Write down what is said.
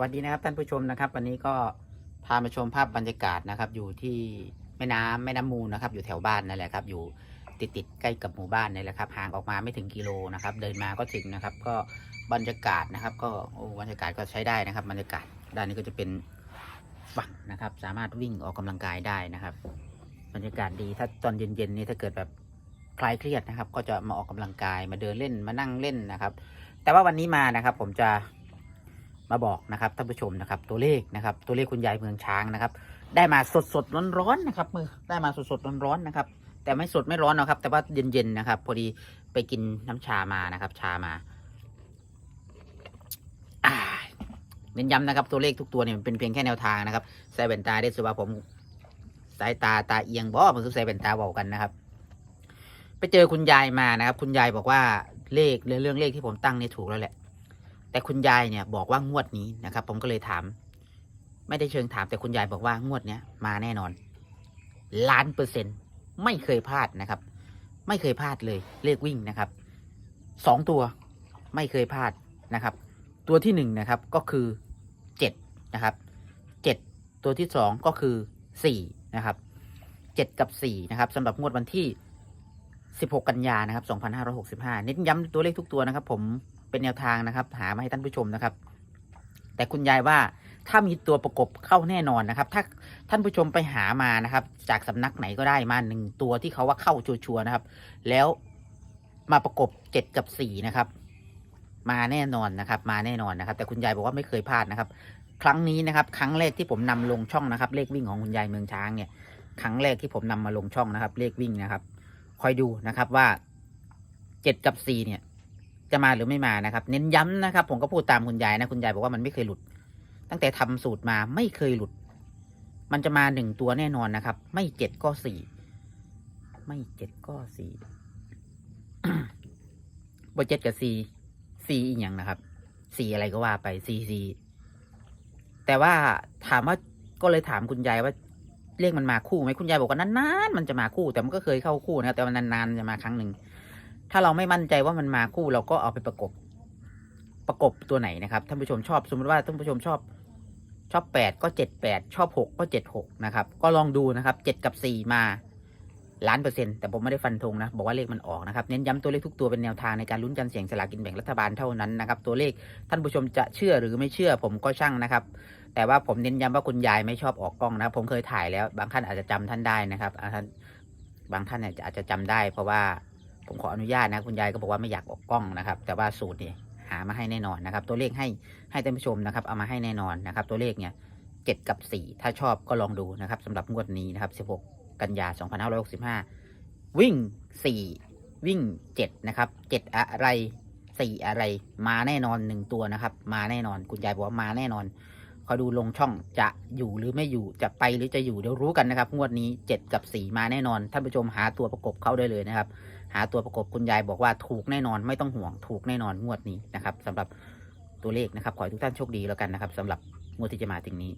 วัสดีนะครับท่านผู้ชมนะครับ วันนี้ก็พามาชมภาพบรรยากาศนะครับ อยู่ที่แม่น้ำแม่น้ำมูลนะครับ อยู่แถวบ้านนั่นแหละครับ อยู่ติดติดๆใกล้กับหมู่บ้านนี่แหละครับห่างออกมาไม่ถึงกิโลนะครับ เดินมาก็ถึงนะครับ ก็บรรยากาศนะครับ ก็โอ้บรรยากาศก็ใช้ได้นะครับ บรรยากาศด้านนี้ก็จะเป็นฝั่งนะครับ สามารถวิ่งออกกำลังกายได้นะครับ บรรยากาศดีถ้าตอนเย็นๆนี่ถ้าเกิดแบบคลายเครียดนะครับ ก็จะมาออกกำลังกายมาเดินเล่นมานั่งเล่นนะครับ แต่ว่าวันนี้มานะครับ ผมจะ มาบอกนะครับท่านผู้ชมนะครับตัวเลขนะครับตัวเลขคุณยายเมืองช้างนะครับ ได้มาสดสดร้อนร้อนๆนะครับมือได้มาสดสดร้อนร้อนๆนะครับ แต่ไม่สดไม่ร้อนนะครับ แต่ว่าเย็นๆนะครับ พอดีไปกินน้ำชามานะครับ ชามาเน้นย้ำนะครับตัวเลขทุกตัวเนี่ยมันเป็นเพียงแค่แนวทางนะครับใส่แว่นตาได้สุภาผมสายตาตาเอียงบ่มันคือใส่แว่นตาบากันนะครับ ไปเจอคุณยายมานะครับ คุณยายบอกว่าเลขเรื่องเลขที่ผมตั้งเนี่ยถูกแล้วแหละ แต่คุณยายเนี่ยบอกว่างวดนี้นะครับ ผมก็เลยถาม ไม่ได้เชิงถามแต่คุณยายบอกว่างวดเนี้ยมาแน่นอนล้านเปอร์เซ็นต์ไม่เคยพลาดนะครับ ไม่เคยพลาดเลยเลขวิ่งนะครับสองตัวไม่เคยพลาดนะครับ ตัวที่หนึ่งนะครับก็คือเจ็ดนะครับเจ็ดตัวที่สองก็คือสี่นะครับเจ็ดกับสี่นะครับสำหรับงวดวันที่16กันยานะครับ2565เน้นย้ำตัวเลขทุกตัวนะครับ ผม เป็นแนวทางนะครับ หามาให้ท่านผู้ชมนะครับ แต่คุณยายว่าถ้ามีตัวประกบเข้าแน่นอนนะครับ ถ้าท่านผู้ชมไปหามานะครับ จากสำนักไหนก็ได้มาหนึ่งตัวที่เขาว่าเข้าชัวร์นะครับ แล้วมาประกบเจ็ดกับสี่นะครับ มาแน่นอนนะครับ มาแน่นอนนะครับ แต่คุณยายบอกว่าไม่เคยพลาดนะครับ ครั้งนี้นะครับ ครั้งแรกที่ผมนำลงช่องนะครับ เลขวิ่งของคุณยายเมืองช้างเนี่ย ครั้งแรกที่ผมนำมาลงช่องนะครับ เลขวิ่งนะครับ คอยดูนะครับว่าเจ็ดกับสี่เนี่ย จะมาหรือไม่มานะครับ เน้นย้ำนะครับ ผมก็พูดตามคุณยายนะคุณยายบอกว่ามันไม่เคยหลุด ตั้งแต่ทำสูตรมาไม่เคยหลุด มันจะมาหนึ่งตัวแน่นอนนะครับ ไม่เจ็ดก็สี่ไม่เจ็ดก็สี่บ่เจ็ดกับสี่สี่อีกอย่างนะครับสี่อะไรก็ว่าไปสี่สี่แต่ว่าถามว่าก็เลยถามคุณยายว่าเลขมันมาคู่ไหมคุณยายบอกว่านานๆมันจะมาคู่แต่มันก็เคยเข้าคู่นะแต่ว่านานๆจะมาครั้งหนึ่ง ถ้าเราไม่มั่นใจว่ามันมาคู่เราก็เอาไปประกบ ประกบตัวไหนนะครับท่านผู้ชมชอบสมมติว่าท่านผู้ชมชอบชอบแปดก็เจ็ดแปดชอบหกก็เจ็ดหกนะครับ ก็ลองดูนะครับเจ็ดกับสี่มาล้านเปอร์เซ็นต์แต่ผมไม่ได้ฟันธงนะ บอกว่าเลขมันออกนะครับ เน้นย้ำตัวเลขทุกตัวเป็นแนวทางในการลุ้นกันเสี่ยงสลากินแบ่งรัฐบาลเท่านั้นนะครับตัวเลขท่านผู้ชมจะเชื่อหรือไม่เชื่อผมก็ช่างนะครับ แต่ว่าผมเน้นย้ำว่าคุณยายไม่ชอบออกกล้องนะผมเคยถ่ายแล้ว บางท่านอาจจะจำท่านได้นะครับท่านบางท่านเนี่ยอาจจะจำได้ เพราะว่า ผมขออนุญาตนะคุณยายก็บอกว่าไม่อยากออกกล้องนะครับ แต่ว่าสูตรเนี่ยหามาให้แน่นอนนะครับ ตัวเลขให้ให้ท่านผู้ชมนะครับ เอามาให้แน่นอนนะครับ ตัวเลขเนี่ยเจ็ดกับสี่ถ้าชอบก็ลองดูนะครับสำหรับงวดนี้นะครับสิบหกกันยาสองพันห้าร้อยหกสิบห้าวิ่งสี่วิ่งเจ็ดนะครับเจ็ดอะไรสี่อะไรมาแน่นอนหนึ่งตัวนะครับ มาแน่นอนคุณยายบอกว่ามาแน่นอน คอยดูลงช่องจะอยู่หรือไม่อยู่จะไปหรือจะอยู่เดี๋ยวรู้กันนะครับ งวดนี้เจ็ดกับสี่มาแน่นอนท่านผู้ชมหาตัวประกบเข้าได้เลยนะครับ หาตัวประกบคุณยายบอกว่าถูกแน่นอนไม่ต้องห่วงถูกแน่นอนงวดนี้นะครับสำหรับตัวเลขนะครับขอให้ทุกท่านโชคดีแล้วกันนะครับสำหรับงวดที่จะมาถึงนี้